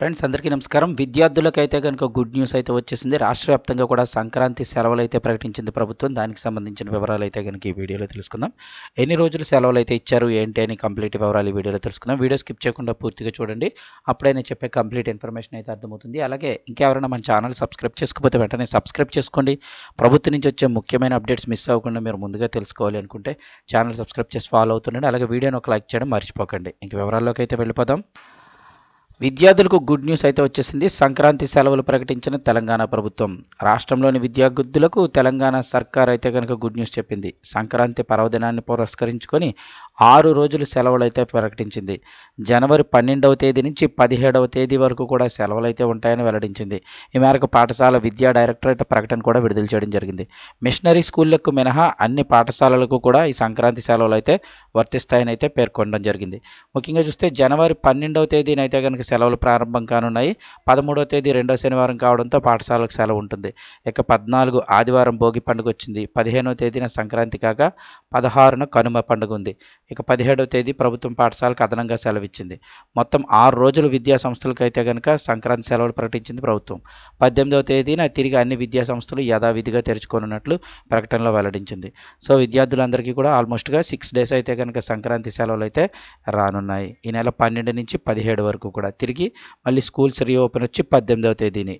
Friends అందరికీ నమస్కారం. విద్యార్థులకైతే కనుక గుడ్ న్యూస్ అయితే వచ్చేసింది. రాష్ట్ర వ్యాప్తంగా కూడా సంక్రాంతి సెలవులు అయితే ప్రకటించింది ప్రభుత్వం. దానికి సంబంధించిన వివరాలు అయితే కనుక ఈ వీడియోలో తెలుసుకుందాం. ఎన్ని రోజులు సెలవులు అయితే ఇచ్చారు? ఏంటి అని కంప్లీట్ వివరాలు ఈ వీడియోలో తెలుసుకుందాం. వీడియో స్కిప్ చేయకుండా పూర్తిగా చూడండి. అప్పుడే నేను చెప్పే కంప్లీట్ ఇన్ఫర్మేషన్ అయితే అర్థమవుతుంది. అలాగే ఇంకెవరైనా మన ఛానల్ సబ్స్క్రైబ్ చేసుకోకపోతే వెంటనే సబ్స్క్రైబ్ చేసుకోండి. ప్రభుత్వం నుంచి వచ్చే ముఖ్యమైన అప్డేట్స్ మిస్ అవ్వకుండా మీరు ముందుగా తెలుసుకోవాలి అనుకుంటే ఛానల్ సబ్స్క్రైబ్ చేసి ఫాలో అవుతుండండి. అలాగే వీడియోని ఒక లైక్ చేయడం మర్చిపోకండి. ఇంక వివరాల్లోకి అయితే వెళ్ళిపోదాం. విద్యార్థులకు గుడ్ న్యూస్ అయితే వచ్చేసింది. సంక్రాంతి సెలవులు ప్రకటించిన తెలంగాణ ప్రభుత్వం. రాష్ట్రంలోని విద్యార్థులకు తెలంగాణ సర్కార్ అయితే కనుక గుడ్ న్యూస్ చెప్పింది. సంక్రాంతి పర్వదినాన్ని పురస్కరించుకొని ఆరు రోజులు సెలవులు అయితే ప్రకటించింది. జనవరి పన్నెండవ తేదీ నుంచి పదిహేడవ తేదీ వరకు కూడా సెలవులు అయితే ఉంటాయని వెల్లడించింది. ఈ మేరకు పాఠశాల విద్యా డైరెక్టరేట్ ప్రకటన కూడా విడుదల చేయడం జరిగింది. మిషనరీ స్కూళ్ళకు మినహా అన్ని పాఠశాలలకు కూడా ఈ సంక్రాంతి సెలవులు అయితే వర్తిస్తాయని అయితే పేర్కొనడం జరిగింది. ముఖ్యంగా చూస్తే జనవరి పన్నెండవ తేదీనైతే అయితే కనుక సెలవులు ప్రారంభం కానున్నాయి. పదమూడవ తేదీ రెండో శనివారం కావడంతో పాఠశాలకు సెలవు ఉంటుంది. ఇక పద్నాలుగు ఆదివారం భోగి పండుగ వచ్చింది పదిహేనవ తేదీన సంక్రాంతి కాగా పదహారున కనుమ పండుగ ఉంది. ఇక పదిహేడవ తేదీ ప్రభుత్వం పాఠశాలకు అదనంగా సెలవు ఇచ్చింది మొత్తం ఆరు రోజులు విద్యా సంస్థలకు అయితే కనుక సంక్రాంతి సెలవులు ప్రకటించింది ప్రభుత్వం. పద్దెనిమిదవ తేదీన తిరిగి అన్ని విద్యా సంస్థలు యథావిధిగా తెరుచుకోనున్నట్లు ప్రకటనలో వెల్లడించింది. సో విద్యార్థులందరికీ కూడా ఆల్మోస్ట్గా సిక్స్ డేస్ అయితే కనుక సంక్రాంతి సెలవులు అయితే రానున్నాయి. ఈ నెల పన్నెండు నుంచి పదిహేడు వరకు కూడా. తిరిగి మళ్ళీ స్కూల్స్ రీఓపెన్ వచ్చి పద్దెనిమిదవ తేదీని.